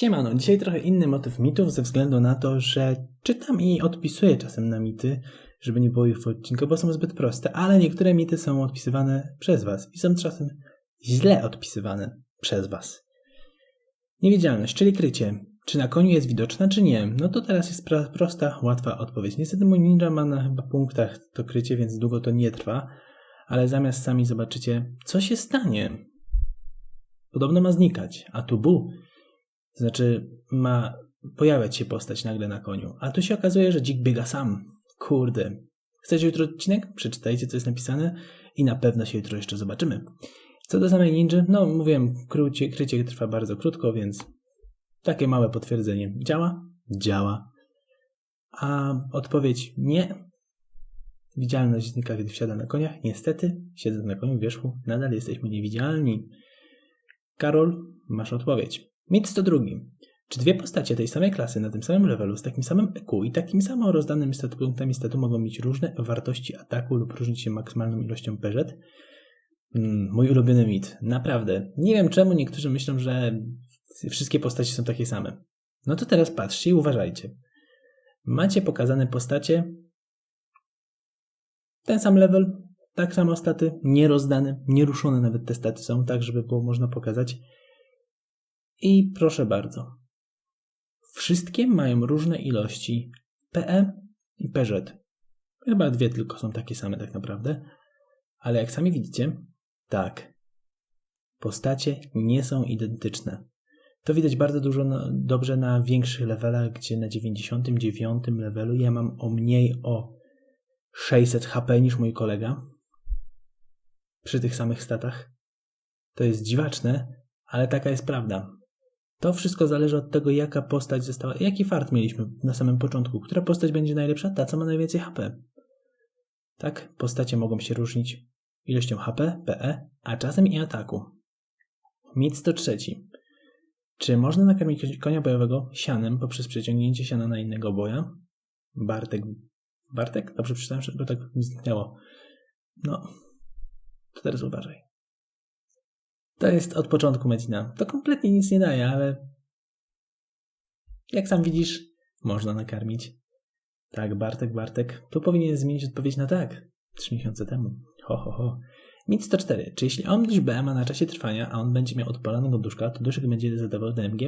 Siemano, dzisiaj trochę inny motyw mitów ze względu na to, że czytam i odpisuję czasem na mity, żeby nie było ich w odcinku, bo są zbyt proste, ale niektóre mity są odpisywane przez was i są czasem źle odpisywane przez was. Niewidzialność, czyli krycie. Czy na koniu jest widoczna, czy nie? No to teraz jest prosta, łatwa odpowiedź. Niestety mój ninja ma na chyba punktach to krycie, więc długo to nie trwa, ale zamiast sami zobaczycie, co się stanie. Podobno ma znikać, a tu bu. To znaczy, ma pojawiać się postać nagle na koniu, a tu się okazuje, że dzik biega sam. Kurde. Chcecie jutro odcinek? Przeczytajcie, co jest napisane i na pewno się jutro jeszcze zobaczymy. Co do samej ninja, no mówiłem, krycie, krycie trwa bardzo krótko, więc takie małe potwierdzenie. Działa? Działa. A odpowiedź nie. Widzialność znika, gdy wsiada na koniach. Niestety, siedząc na koniu w wierzchu, nadal jesteśmy niewidzialni. Karol, masz odpowiedź. Mit 102. Czy dwie postacie tej samej klasy na tym samym levelu z takim samym EQ i takim samo rozdanym stat punktami statu mogą mieć różne wartości ataku lub różnić się maksymalną ilością PZ? Mm, mój ulubiony mit. Naprawdę. Nie wiem czemu niektórzy myślą, że wszystkie postacie są takie same. No to teraz patrzcie i uważajcie. Macie pokazane postacie ten sam level, tak samo staty, nierozdane, nieruszone nawet te staty są, tak żeby było można pokazać. I proszę bardzo. Wszystkie mają różne ilości PE i PZ. Chyba dwie tylko są takie same tak naprawdę. Ale jak sami widzicie, tak. Postacie nie są identyczne. To widać bardzo dużo dobrze na większych levelach, gdzie na 99 levelu ja mam o mniej o 600 HP niż mój kolega. Przy tych samych statach. To jest dziwaczne, ale taka jest prawda. To wszystko zależy od tego, jaka postać została, jaki fart mieliśmy na samym początku. Która postać będzie najlepsza? Ta, co ma najwięcej HP. Tak, postacie mogą się różnić ilością HP, PE, a czasem i ataku. Mit 103. Czy można nakarmić konia bojowego sianem poprzez przeciągnięcie siana na innego boja? Bartek. Bartek? Dobrze przeczytałem, że tak mi zniknęło. No, to teraz uważaj. To jest od początku Medina. To kompletnie nic nie daje, ale jak sam widzisz, można nakarmić. Tak, Bartek, Bartek. Tu powinien zmienić odpowiedź na tak. Trzy miesiące temu. Ho, ho, ho. Mit 104. Czy jeśli omnisz B ma na czasie trwania, a on będzie miał odpalonego duszka, to duszek będzie zadawał DMG?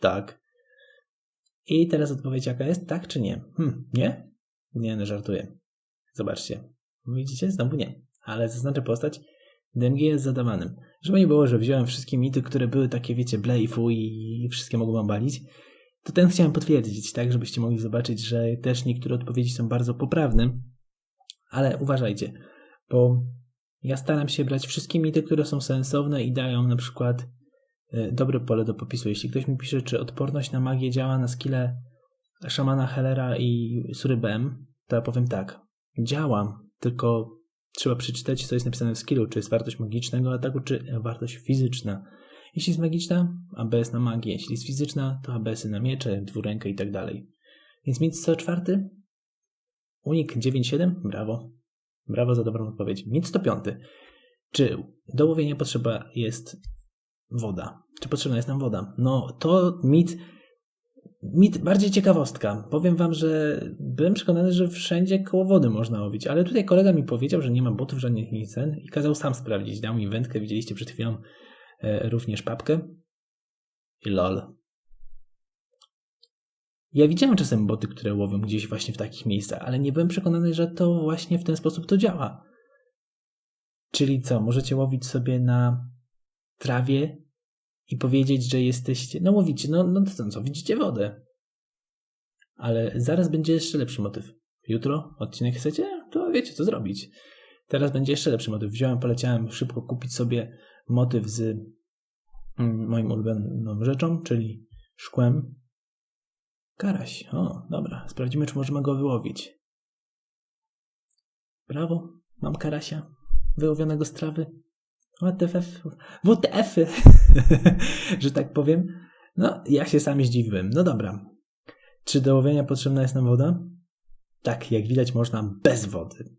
Tak. I teraz odpowiedź jaka jest? Tak czy nie? Hm, nie? Nie, no żartuję. Zobaczcie. Widzicie? Znowu nie. Ale zaznaczę postać. DMG jest zadawanym. Żeby nie było, że wziąłem wszystkie mity, które były takie, wiecie, ble i i wszystkie mogą balić, to ten chciałem potwierdzić, tak, żebyście mogli zobaczyć, że też niektóre odpowiedzi są bardzo poprawne. Ale uważajcie, bo ja staram się brać wszystkie mity, które są sensowne i dają na przykład y, dobre pole do popisu. Jeśli ktoś mi pisze, czy odporność na magię działa na skille szamana Hellera i Surybem, to ja powiem tak. Działa, tylko trzeba przeczytać, co jest napisane w skillu, czy jest wartość magicznego ataku, czy wartość fizyczna. Jeśli jest magiczna, ABS na magię. Jeśli jest fizyczna, to ABS-y na miecze, dwurękę i tak dalej. Więc mit 104, unik 9.7, brawo. Brawo za dobrą odpowiedź. Mit 105. Czy do łowienia potrzeba jest woda? Czy potrzebna jest nam woda? No to mit, mit bardziej ciekawostka. Powiem wam, że byłem przekonany, że wszędzie koło wody można łowić, ale tutaj kolega mi powiedział, że nie ma botów żadnych nicen i kazał sam sprawdzić. Dał mi wędkę, widzieliście przed chwilą e, również papkę. I lol. Ja widziałem czasem boty, które łowią gdzieś właśnie w takich miejscach, ale nie byłem przekonany, że to właśnie w ten sposób to działa. Czyli co, możecie łowić sobie na trawie i powiedzieć, że jesteście. No łowicie, no, no to co, widzicie wodę. Ale zaraz będzie jeszcze lepszy motyw. Jutro odcinek chcecie? To wiecie, co zrobić. Teraz będzie jeszcze lepszy motyw. Wziąłem, poleciałem szybko kupić sobie motyw z mm, moim ulubioną rzeczą, czyli szkłem. Karaś. O, dobra. Sprawdzimy, czy możemy go wyłowić. Brawo. Mam karasia. Wyłowionego z trawy. WTF. WTF. że tak powiem. No, ja się sam zdziwiłem. No dobra. Czy do łowienia potrzebna jest nam woda? Tak, jak widać, można bez wody.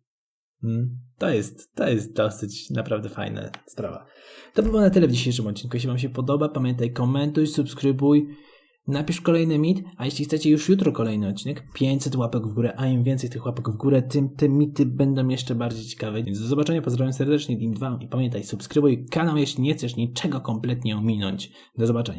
Mm, To jest, to jest dosyć naprawdę fajna sprawa. To by było na tyle w dzisiejszym odcinku. Jeśli Wam się podoba, pamiętaj, komentuj, subskrybuj, napisz kolejny mit, a jeśli chcecie już jutro kolejny odcinek, 500 łapek w górę, a im więcej tych łapek w górę, tym te mity będą jeszcze bardziej ciekawe. Więc do zobaczenia, pozdrawiam serdecznie, Dim 2 i pamiętaj, subskrybuj kanał, jeśli nie chcesz niczego kompletnie ominąć. Do zobaczenia.